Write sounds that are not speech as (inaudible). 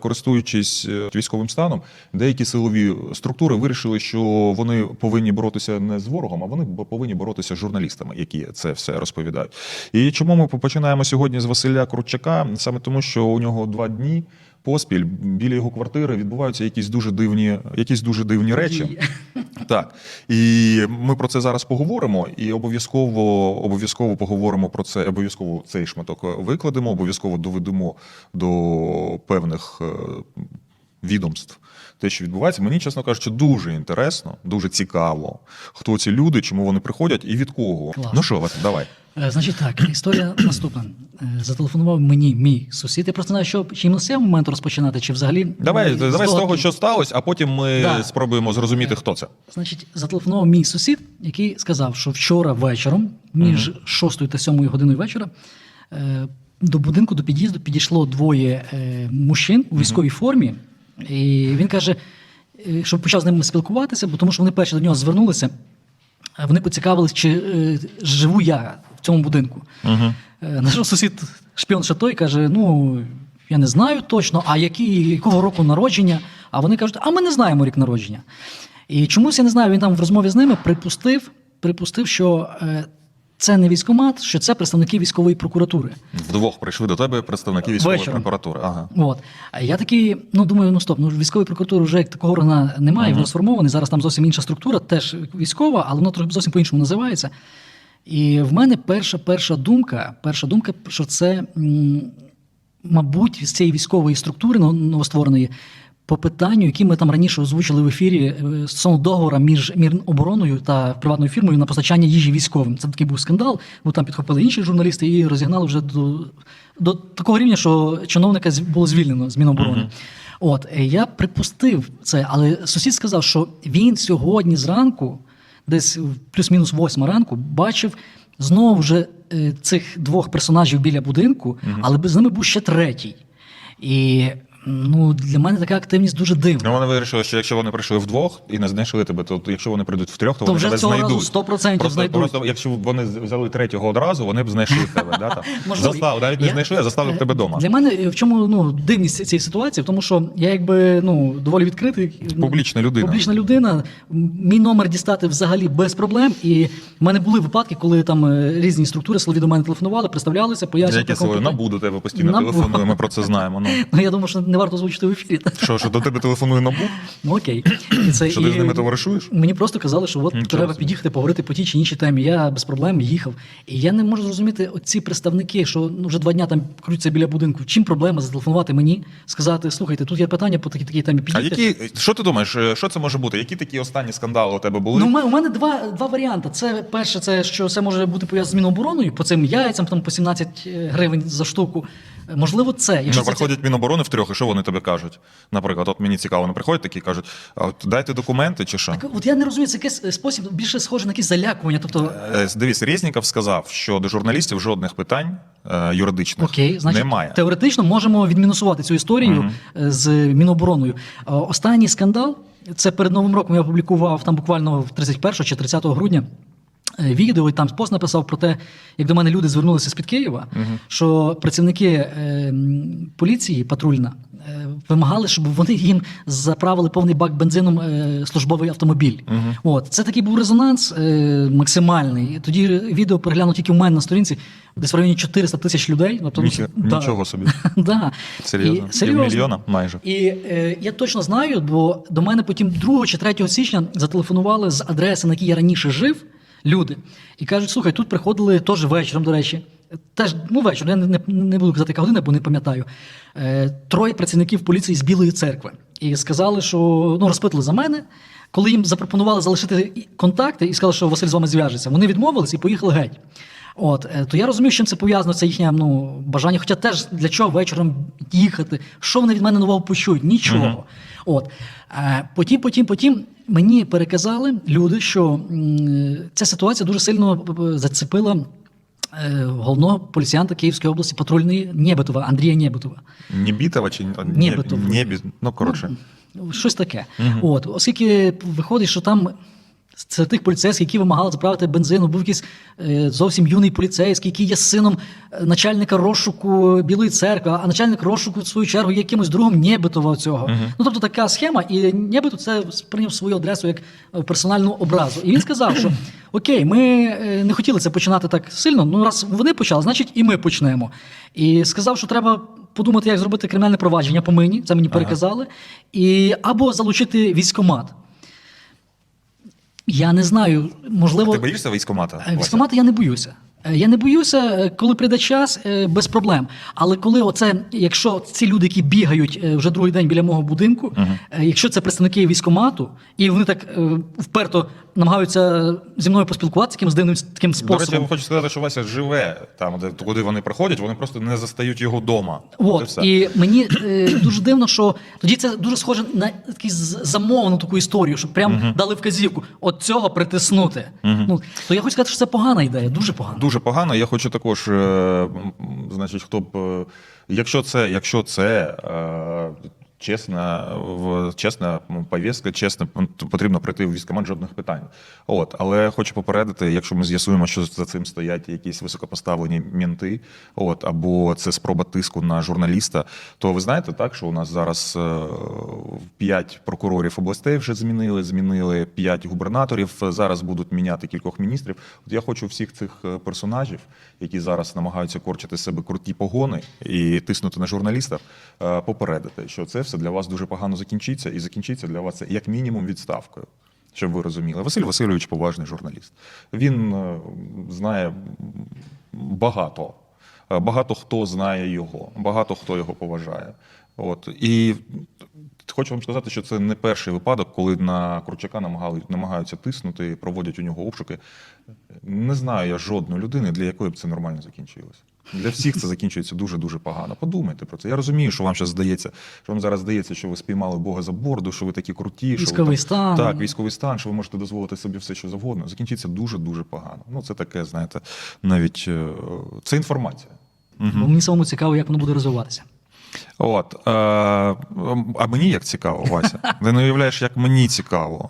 Користуючись е, військовим станом, деякі силові структури вирішили, що вони повинні боротися не з ворогом, а вони повинні боротися з журналістами, які це все розповідають. І чому ми починаємо сьогодні з Василя Крутчака? Саме тому, що у нього два дні поспіль біля його квартири відбуваються якісь дуже дивні, якісь дуже дивні речі. Так, і ми про це зараз поговоримо, і обов'язково обов'язково поговоримо про це. Обов'язково цей шматок викладемо, обов'язково доведемо до певних е, відомств. Те, що відбувається, мені, чесно кажучи, дуже інтересно, дуже цікаво, хто ці люди, чому вони приходять і від кого. Клас. Ну що, Вася, давай. Е, Значить так, історія (clears throat) наступна. Е, Зателефонував мені мій сусід. Я просто знаю, що чим з цього моменту розпочинати, чи взагалі. Давай, е, давай з того, що сталося, а потім ми Да. спробуємо зрозуміти, хто це. Значить, зателефонував мій сусід, який сказав, що вчора вечором, між 6 та 7 годиною вечора, до будинку, до під'їзду підійшло двоє мужчин у військовій формі. І він каже, е, що почав з ними спілкуватися, бо тому що вони перші до нього звернулися. Вони поцікавились, чи е, живу я в цьому будинку. Угу. Е, Наш сусід шпіон ще той каже: ну я не знаю точно, а які, якого року народження. А вони кажуть, а ми не знаємо рік народження. І чомусь я не знаю, він там в розмові з ними припустив, припустив, що е, це не військомат, що це представники військової прокуратури. Вдвох прийшли до тебе представники військової Вечором. прокуратури. Ага. От. Я такий, ну думаю, ну стоп, ну військової прокуратури вже як такого органа немає, воно сформоване. Зараз там зовсім інша структура, теж військова, але воно трохи зовсім по-іншому називається. І в мене перша перша думка, перша думка, що це, мабуть, з цієї військової структури новоствореної. По питанню, які ми там раніше озвучили в ефірі е, стосовно договору між Мінобороною та приватною фірмою на постачання їжі військовим. Це такий був скандал. Бо там підхопили інші журналісти і розігнали вже до, до такого рівня, що чиновника було звільнено з Міноборони. От е, я припустив це, але сусід сказав, що він сьогодні зранку, десь плюс-мінус восьма ранку, бачив знову вже е, цих двох персонажів біля будинку, але з ними був ще третій. І ну, для мене така активність дуже дивна. Ну, вони вирішили, що якщо вони прийшли вдвох і не знайшли тебе, то якщо вони прийдуть втрьох, то, То вони вже тебе цього разу знайдуть. 100% просто, знайдуть. Просто якщо б вони взяли третього одразу, вони б знайшли (laughs) тебе. Да, там. Застав, навіть не Я- знайшли, а заставили б тебе вдома. Для мене е, в чому ну, дивність цієї ситуації, в тому що я якби ну, доволі відкритий. ну, Публічна людина. Публічна людина. Мій номер дістати взагалі без проблем. І в мене були випадки, коли там е, різні структури силові до мене телефонували, представлялися, пояснювали. Набу до тебе постійно телефонує, ми про це (laughs) знаємо. Ну Ну, я думаю, що не варто озвучити в ефірі. що, що до тебе телефонує набу? Ну окей. І це, Що ти і з ними товаришуєш? Мені просто казали, що от Нічого треба собі. під'їхати, поговорити по тій чи іншій темі. Я без проблем їхав. І я не можу зрозуміти оці представники, що ну, вже два дня там крутяться біля будинку. Чим проблема зателефонувати мені, сказати, слухайте, тут є питання по такій такій темі. А які, що ти думаєш, е, що це може бути? Які такі останні скандали у тебе були? Ну, у мене, у мене два, два варіанти. Це перше, це що це може бути пов'язано з Мінобороною по цим яйцям, там по 17 гривень за штуку. Е, Можливо, це. Якщо Ну, це приходять Міноборони втрьох, і що вони тобі кажуть? Наприклад, от мені цікаво, вони приходять такі кажуть, а от дайте документи чи що? так, от я не розумію, це якийсь е, спосіб більше схоже на якісь залякування. Тобто, Е, Дивись, Резніков сказав, що до журналістів жодних питань е, юридичних Окей, значить, немає. теоретично можемо відмінусувати цю історію е, з Мінобороною. Е, Останній скандал це перед Новим роком я опублікував там буквально в 31 чи 30 грудня. Е, Відео і там пост написав про те, як до мене люди звернулися з під Києва, що працівники е, поліції патрульна е, вимагали, щоб вони їм заправили повний бак бензином е, службовий автомобіль. От це такий був резонанс е, максимальний. Тоді відео переглянув тільки у мене на сторінці, десь в районі 400 тисяч людей. Тобто, Ніхі- да. Нічого собі. (laughs) Да. Серйозно? І, серйозно. Півмільйона майже. І е, я точно знаю, бо до мене потім 2 чи 3 січня зателефонували з адреси, на якій я раніше жив, люди, і кажуть: слухай, тут приходили теж вечором, до речі. Теж ну вечір, я не, не буду казати, яка година, бо не пам'ятаю. Е, троє працівників поліції з Білої церкви. І сказали, що ну, розпитали за мене. Коли їм запропонували залишити контакти і сказали, що Василь з вами зв'яжеться, вони відмовились і поїхали геть. От, е, то я розумію, з чим це пов'язано, це їхнє ну, бажання. Хоча теж для чого вечором їхати? Що вони від мене нового почують? Нічого. От. Е, Потім, потім, потім мені переказали люди, що ця ситуація дуже сильно е, зацепила головного поліціянта Київської області патрульної Нєбетова, Андрія Нєбетова. Нібітова чи Нібітова. Небі, ну коротше. Ну, Щось таке. От, оскільки виходить, що там Це тих поліцейських, які вимагали заправити бензину. Був якийсь е, зовсім юний поліцейський, який є сином е, начальника розшуку Білої церкви, а начальник розшуку, в свою чергу, є якимось другом Нєбитова цього. Ну тобто така схема, і Нєбитов це сприйняв свою адресу як е, персональну образу. І він сказав, що (clears throat) окей, ми не хотіли це починати так сильно. Ну раз вони почали, значить і ми почнемо. І сказав, що треба подумати, як зробити кримінальне провадження по мені. Це мені переказали, і або залучити військомат. Я не знаю, можливо, А Ти боїшся військомата? Військомата я не боюся. Е, Я не боюся, е, коли прийде час, е, без проблем. Але коли оце, якщо ці люди, які бігають вже другий день біля мого будинку, е, якщо це представники військомату, і вони так вперто намагаються зі мною поспілкуватися якимось дивним таким До речі, я хочу сказати, що Вася живе там, де куди вони приходять, вони просто не застають його вдома. От, все. і мені (clears throat) дуже дивно, що тоді це дуже схоже на такий замовну таку історію, щоб прям дали вказівку от цього притиснути. Ну, то я хочу сказати, що це погана ідея, дуже погана. Дуже погано. Я хочу також, е, значить, хто б, е, якщо це, якщо це е, чесна, чесна повістка, чесно, потрібно прийти в військкомат жодних питань. От, але хочу попередити, якщо ми з'ясуємо, що за цим стоять якісь високопоставлені мінти, от, або це спроба тиску на журналіста, то ви знаєте так, що у нас зараз е, п'ять прокурорів областей вже змінили, змінили п'ять губернаторів. Зараз будуть міняти кількох міністрів. От я хочу всіх цих е, персонажів, які зараз намагаються корчити себе круті погони і тиснути на журналістів, е, попередити, що це все для вас дуже погано закінчиться, і закінчиться для вас це як мінімум відставкою. Щоб ви розуміли, Василь Васильович поважний журналіст. Він е, знає багато. Е, Багато хто знає його, багато хто його поважає. От і хочу вам сказати, що це не перший випадок, коли на намагали, намагаються тиснути, проводять у нього обшуки. Не знаю я жодної людини, для якої б це нормально закінчилося. Для всіх це закінчується дуже дуже погано. Подумайте про це. Я розумію, що вам зараз здається, що вам зараз здається, що ви спіймали Бога за борду, що ви такі круті, що ви там- стан. Так, військовий стан, що ви можете дозволити собі все, що завгодно. Закінчиться дуже дуже погано. Ну це таке, знаєте, навіть е, це інформація. Бо мені самому цікаво, як воно буде розвиватися. От, е, а мені як цікаво, Вася. Ти не уявляєш, як мені цікаво.